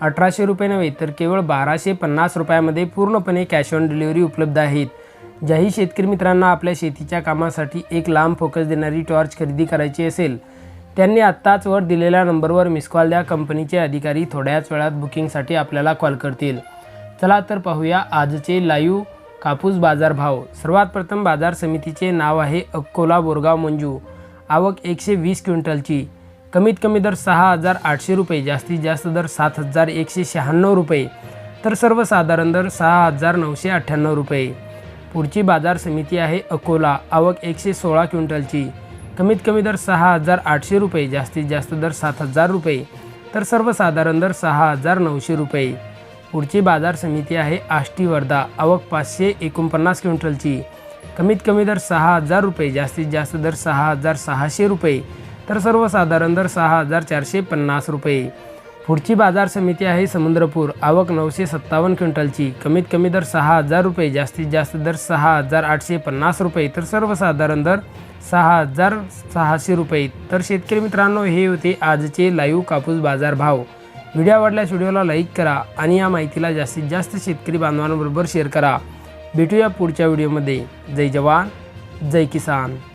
अठराशे रुपये नव्हे तर केवळ बाराशे पन्नास रुपयामध्ये पूर्णपणे कॅश ऑन डिलिव्हरी उपलब्ध आहेत. ज्याही शेतकरी मित्रांना आपल्या शेतीच्या कामासाठी एक लांब फोकस देणारी टॉर्च खरेदी करायची असेल त्यांनी आत्ताच वर दिलेल्या नंबरवर मिस कॉल द्या. कंपनीचे अधिकारी थोड्याच वेळात बुकिंगसाठी आपल्याला कॉल करतील. चला तर पाहूया आजचे लाईव्ह कापूस बाजार भाव. सर्वात प्रथम बाजार समितीचे नाव आहे अक्कोला बोरगाव मंजू. आवक एकशे वीस क्विंटलची. कमीत कमी दर सहा हजार आठशे रुपये जास्तीत जास्त दर सात हजार एकशे शहाण्णव रुपये तर सर्वसाधारण दर सहा हजार नऊशे अठ्ठ्याण्णव रुपये. पुढची बाजार समिती आहे अकोला आवक एकशे सोळा क्विंटलची. कमीत कमी दर सहा हजार आठशे रुपये जास्तीत जास्त दर सात हजार रुपये तर सर्वसाधारण दर सहा हजार नऊशे रुपये. पुढची बाजार समिती आहे आष्टी वर्धा आवक पाचशे एकोणपन्नास क्विंटलची. कमीत कमी दर सहा हजार रुपये जास्तीत जास्त दर सहा हजार सहाशे रुपये तर सर्वसाधारण दर सहा हजार चारशे पन्नास रुपये. पुढची बाजार समिती आहे समुद्रपूर. आवक नऊशे सत्तावन्न क्विंटलची. कमीत कमी दर सहा हजार रुपये. जास्तीत जास्त दर सहा हजार आठशे पन्नास रुपये. तर सर्वसाधारण दर सहा हजार सहाशे रुपये. तर शेतकरी मित्रांनो हे होते आजचे लाईव्ह कापूस बाजार भाव. व्हिडिओ आवडल्यास व्हिडिओला लाईक करा आणि या माहितीला जास्तीत जास्त शेतकरी बांधवांबरोबर शेअर करा. भेटूया पुढच्या व्हिडिओमध्ये. जय जवान जय किसान.